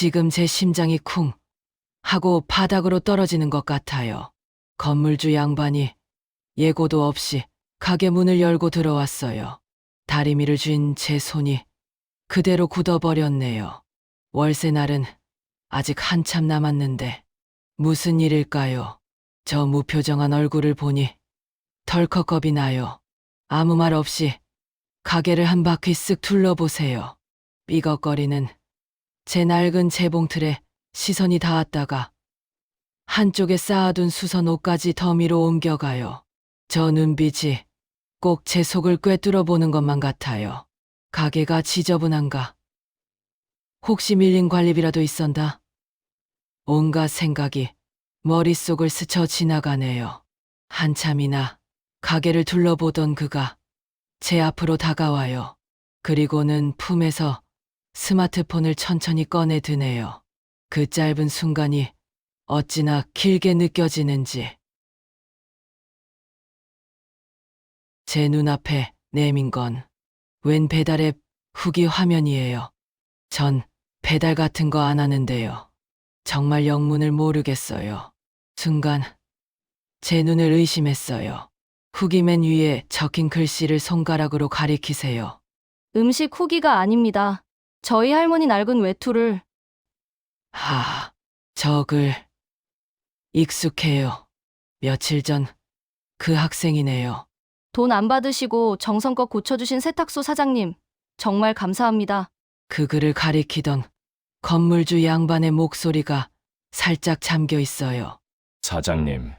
지금 제 심장이 쿵 하고 바닥으로 떨어지는 것 같아요. 건물주 양반이 예고도 없이 가게 문을 열고 들어왔어요. 다리미를 쥔 제 손이 그대로 굳어버렸네요. 월세 날은 아직 한참 남았는데 무슨 일일까요? 저 무표정한 얼굴을 보니 덜컥 겁이 나요. 아무 말 없이 가게를 한 바퀴 쓱 둘러보세요. 삐걱거리는 제 낡은 재봉틀에 시선이 닿았다가 한쪽에 쌓아둔 수선 옷까지 더미로 옮겨가요. 저 눈빛이 꼭 제 속을 꿰뚫어 보는 것만 같아요. 가게가 지저분한가? 혹시 밀린 관리비라도 있었나? 온갖 생각이 머릿속을 스쳐 지나가네요. 한참이나 가게를 둘러보던 그가 제 앞으로 다가와요. 그리고는 품에서 스마트폰을 천천히 꺼내 드네요. 그 짧은 순간이 어찌나 길게 느껴지는지. 제 눈앞에 내민 건 웬 배달앱 후기 화면이에요. 전 배달 같은 거 안 하는데요. 정말 영문을 모르겠어요. 순간 제 눈을 의심했어요. 후기 맨 위에 적힌 글씨를 손가락으로 가리키세요. 음식 후기가 아닙니다. 저희 할머니 낡은 외투를 하, 저 글. 익숙해요. 며칠 전 그 학생이네요. 돈 안 받으시고 정성껏 고쳐주신 세탁소 사장님, 정말 감사합니다. 그 글을 가리키던 건물주 양반의 목소리가 살짝 잠겨 있어요. 사장님,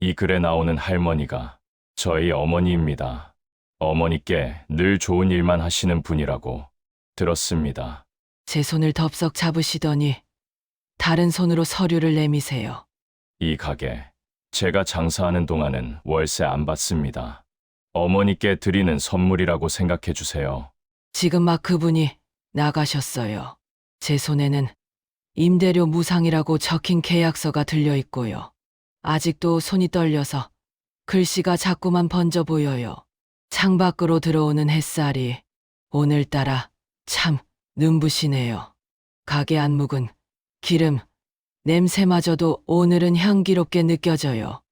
이 글에 나오는 할머니가 저희 어머니입니다. 어머니께 늘 좋은 일만 하시는 분이라고 들었습니다. 제 손을 덥석 잡으시더니 다른 손으로 서류를 내미세요. 이 가게, 제가 장사하는 동안은 월세 안 받습니다. 어머니께 드리는 선물이라고 생각해 주세요. 지금 막 그분이 나가셨어요. 제 손에는 임대료 무상이라고 적힌 계약서가 들려 있고요. 아직도 손이 떨려서 글씨가 자꾸만 번져 보여요. 창밖으로 들어오는 햇살이 오늘따라 참 눈부시네요. 가게 안묵은 기름, 냄새마저도 오늘은 향기롭게 느껴져요.